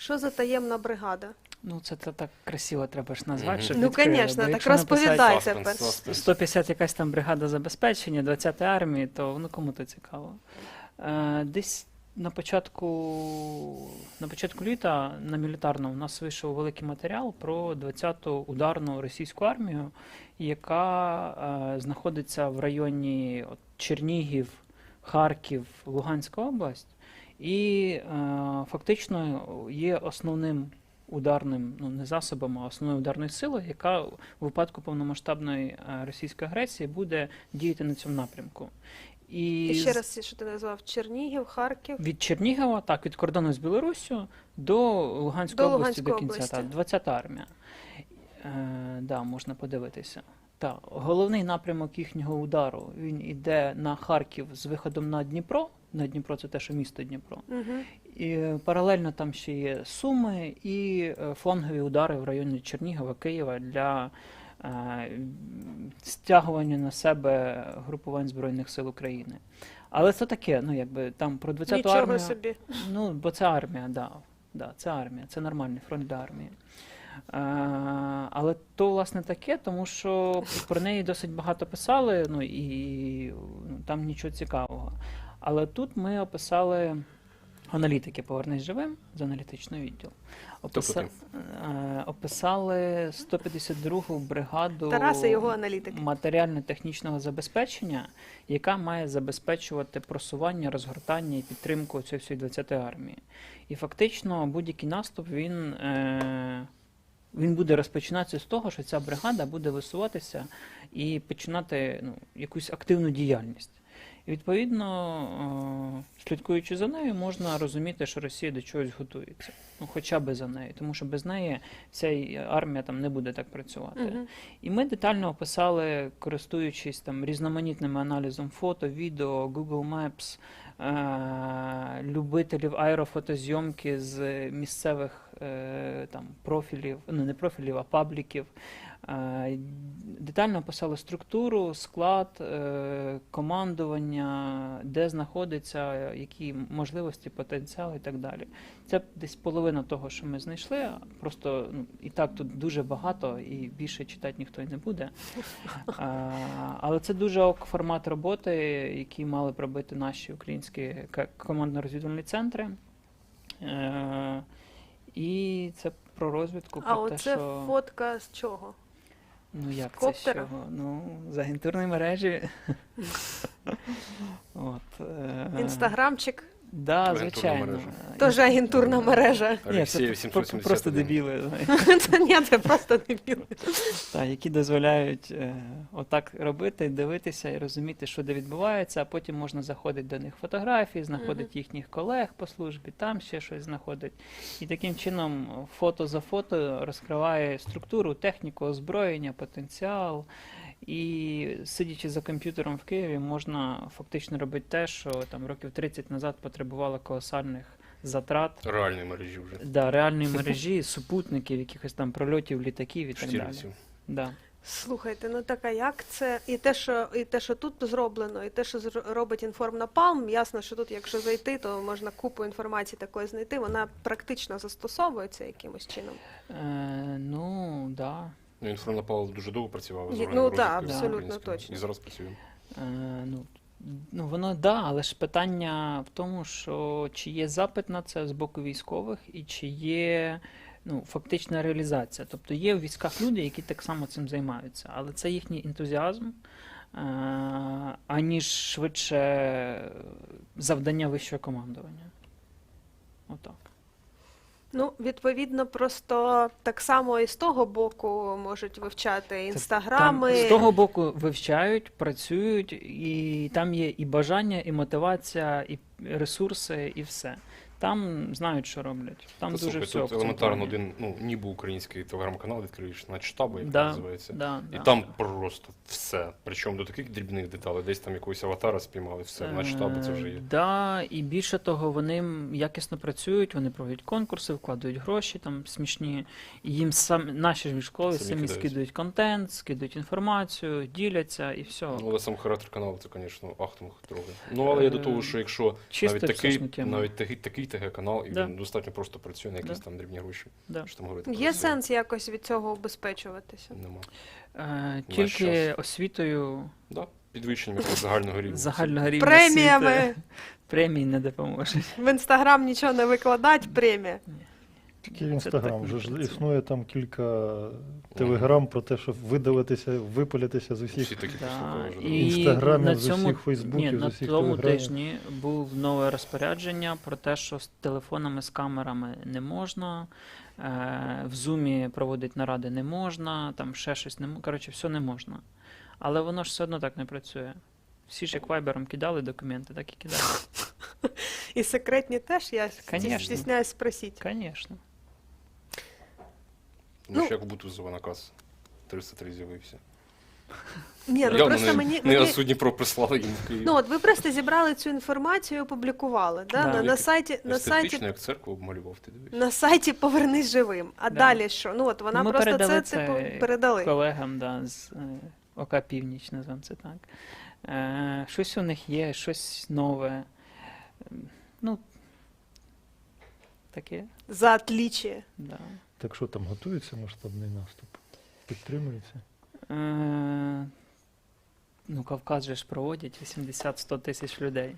Що за таємна бригада? Ну, це, це так красиво треба ж назвати, щоб Ну, відкрили. звісно, так якщо написати розповідайте. Саспенс, пер- саспенс. 150 якась там бригада забезпечення, 20 армії, то ну кому то цікаво. Е, десь на початку, на початку літа на мілітарному у нас вийшов великий матеріал про 20-ту ударну російську армію, яка е, знаходиться в районі от, Чернігів, Харків, Луганська область, і е, фактично є основним ударним, ну не засобом, а основною ударною силою, яка в випадку повномасштабної е, російської агресії буде діяти на цьому напрямку. І, І ще раз, що ти назвав? Чернігів, Харків. від Чернігова, так, від кордону з Білоруссю до Луганської До області до кінця. області. Так, 20-та армія. Е, да, можна подивитися. Так, головний напрямок їхнього удару він іде на Харків з виходом на Дніпро. На Дніпро це те, що місто Дніпро. Угу. І паралельно там ще є Суми і е, флангові удари в районі Чернігова, Києва для е, стягування на себе групувань Збройних сил України. Але це таке, ну якби там про 20-ту Нічого армію. собі. Ну, бо це армія, да. Да, це армія, це нормальний фронт для армії. Е, але то, власне, таке, тому що про неї досить багато писали, ну і ну, там нічого цікавого. Але тут ми описали аналітики Повернись живим з аналітичного відділу. Описа... е, описали 152-гу бригаду Тарас і його аналітики. матеріально-технічного забезпечення, яка має забезпечувати просування, розгортання і підтримку цієї всієї 20-ї армії. І фактично будь-який наступ він, е, він буде розпочинатися з того, що ця бригада буде висуватися і починати ну, якусь активну діяльність. І відповідно, е, слідкуючи за нею, можна розуміти, що Росія до чогось готується. Ну, хоча б за нею, тому що без неї вся армія там не буде так працювати. Угу. І ми детально описали, користуючись там різноманітним аналізом фото, відео, Google Maps, е- любителів аерофотозйомки з місцевих там профілів, ну не профілів, а пабліків. Е, Детально описали структуру, склад, е, командування, де знаходиться, які можливості, потенціал і так далі. Це десь половина того, що ми знайшли. Просто ну, і так тут дуже багато, і більше читати ніхто й не буде. Але це дуже ок формат роботи, який мали б робити наші українські командно-розвідувальні центри. І це про розвідку, А про те, оце що фотка з чого? ну як це з коптера? чого? Ну, з агентурної мережі. От, е, Інстаграмчик. Да, звичайно. Теж агентурна мережа. Ні, це Алексєєв про- 771. просто дебіли. Це ні, це просто дебіл. Та, які дозволяють е, отак робити, дивитися і розуміти, що де відбувається, а потім можна заходити до них фотографії, знаходити їхніх колег по службі, там ще щось знаходить. І таким чином фото за фото розкриває структуру, техніку, озброєння, потенціал. І сидячи за комп'ютером в Києві, можна фактично робити те, що там років 30 назад потребувало колосальних затрат. Реальної мережі вже. Да, реальної мережі, супутників, якихось там прольотів, літаків і так далі. Да. Слухайте, ну так а як це? І те, що і те, що тут зроблено, і те, що робить інформнапалм, ясно, що тут, якщо зайти, то можна купу інформації такої знайти. Вона практично застосовується якимось чином. Е, ну, да. Ну, інформнапал дуже довго працював. з Є- органами ну, так, розвідки абсолютно української. точно. І зараз працює. Е, ну, ну, воно да, але ж питання в тому, що чи є запит на це з боку військових, і чи є ну, фактична реалізація. Тобто є в військах люди, які так само цим займаються, але це їхній ентузіазм, е, аніж швидше завдання вищого командування. Отак. Ну, відповідно, просто так само і з того боку можуть вивчати інстаграми. Там з того боку вивчають, працюють, і там є і бажання, і мотивація, і ресурси, і все. Там знають, що роблять. Там Та, дуже слухай, все. тут елементарно один, ну, ніби український телеграм-канал відкриєш на штабу, як Да, називається. Да, І да. там просто все. Причому до таких дрібних деталей, десь там якогось аватара спіймали, все, на штабу це вже Е, є. Да, і більше того, вони якісно працюють, вони проводять конкурси, вкладають гроші там смішні. І їм сам наші ж військові Самі самі, скидують контент, скидують інформацію, діляться і все. Ну, але сам характер каналу це, звісно, ахтунг трохи. Ну, але я до того, що якщо Чисто навіть такий, навіть такий, такий ТГ-канал, і Да. він достатньо просто працює на якісь Да. там дрібні гроші. Да. Що там говорити? Є сенс якось від цього обезпечуватися. Нема. Е, тільки час. освітою Да. Підвищенням якогось загального рівня. загального рівня Преміями освіти премії не допоможуть. в інстаграм нічого не викладать, премія. Тільки інстаграм. Вже ж існує там кілька телеграм про те, щоб видавитися, випалятися з Всі усіх. такі Да, послухали вже. і. Інстаграмів, на з цьому, усіх Фейсбуків, ні, з на усіх тому Телеграмів. тижні був нове розпорядження про те, що з телефонами, з камерами не можна, е, в зумі проводити наради не можна, там ще щось не можна. Коротше, все не можна. Але воно ж все одно так не працює. Всі ж як вайбером кидали документи, так і кидали. І секретні теж, я Конечно. стісняюсь спросити. Звісно. Ну, ну- ж як Бутузова наказ 303 з'явився. Ні, ну просто не, мені, не мені... осудні про прислали їм в Київ. Ну от ви просто зібрали цю інформацію і опублікували. Да? Да. На, на сайті, на сайті, як церкву обмалював, ти дивишся. на сайті Повернись живим. А Да. далі що? Ну от вона Ми просто це, це типу передали. Колегам да, з е, ОК Північ, називаємо це так. Е, щось у них є, щось нове. Ем, Ну, таке, За отличие. да. Так що там готується масштабний наступ? Підтримується? Е, ну, Кавказ же ж проводять 80-100 тисяч людей.